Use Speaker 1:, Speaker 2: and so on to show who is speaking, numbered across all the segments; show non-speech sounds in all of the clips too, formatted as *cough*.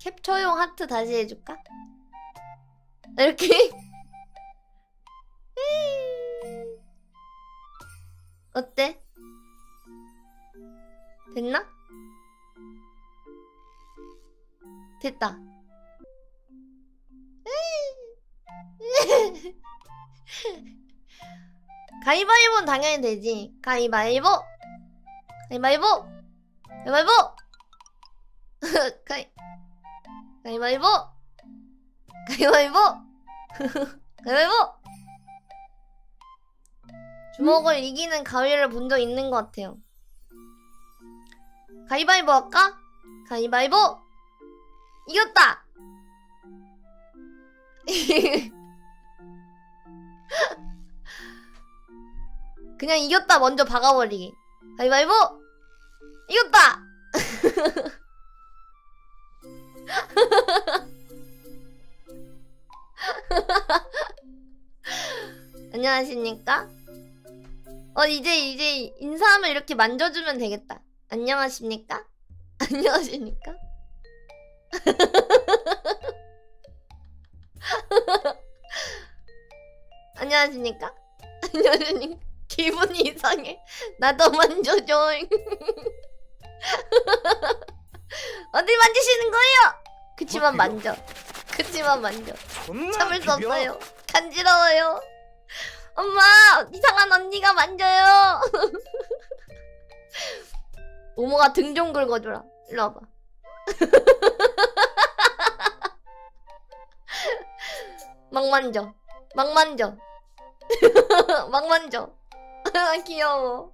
Speaker 1: 캡처용 하트 다시 해줄까? 이렇게 *laughs* 어때? 됐나? 됐다. *laughs* 가위바위보는 당연히 되지. 가위바위보. 가위바위보. 가위바위보. *laughs* 가위. 가위바위보. 가위바위보. *laughs* 가위바위보. 주먹을 이기는 가위를 본 적 있는 것 같아요. 가위바위보 할까? 가위바위보. 이겼다. *laughs* 그냥 이겼다 먼저 박아버리기. 가위바위보. 이겼다. *laughs* *laughs* 안녕하십니까? 어 이제 이제 인사하면 이렇게 만져주면 되겠다. 안녕하십니까? *laughs* 안녕하십니까? *laughs* 안녕하십니까? 안녕하십니까? 기분이 이상해. 나도 만져줘. 어딜 만지시는 거예요? 그치만
Speaker 2: 뭐,
Speaker 1: 만져. 그치만 만져. 참을 수. 없어요. 간지러워요. 엄마, 이상한 언니가 만져요. *laughs* 오모가 등 좀 긁어줘라. 일로 와봐. *laughs* 막 만져. 막 만져. *laughs* 막 만져. 귀여워.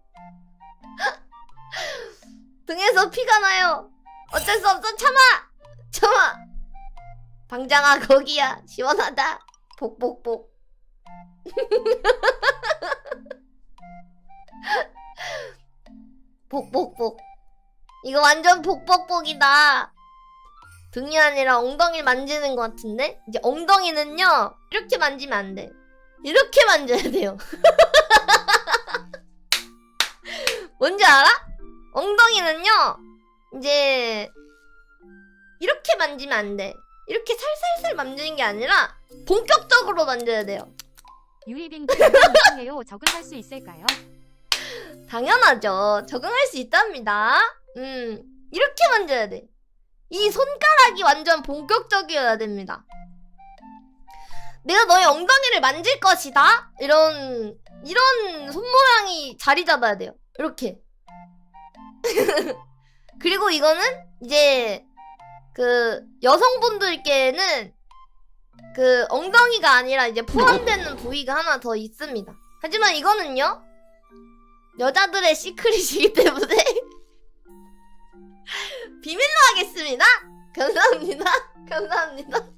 Speaker 1: 등에서 피가 나요. 어쩔 수 없어. 참아. 참아. 방장아 거기야. 시원하다. 복복복. *laughs* 복복복. 이거 완전 복복복이다. 등이 아니라 엉덩이를 만지는 것 같은데? 이제 엉덩이는요, 이렇게 만지면 안 돼. 이렇게 만져야 돼요. *laughs* 뭔지 알아? 엉덩이는요, 이제, 이렇게 만지면 안 돼. 이렇게 살살살 만지는 게 아니라, 본격적으로 만져야 돼요.
Speaker 3: 유이빙크 이상해요. *laughs* 적응할 수 있을까요?
Speaker 1: 당연하죠. 적응할 수 있답니다. 음, 이렇게 만져야 돼. 이 손가락이 완전 본격적이어야 됩니다. 내가 너의 엉덩이를 만질 것이다? 이런, 이런 손모양이 자리 잡아야 돼요. 이렇게. *laughs* 그리고 이거는 이제 그 여성분들께는 그 엉덩이가 아니라 이제 포함되는 부위가 하나 더 있습니다. 하지만 이거는요, 여자들의 시크릿이기 때문에 *laughs* 비밀로 하겠습니다. 감사합니다. 감사합니다.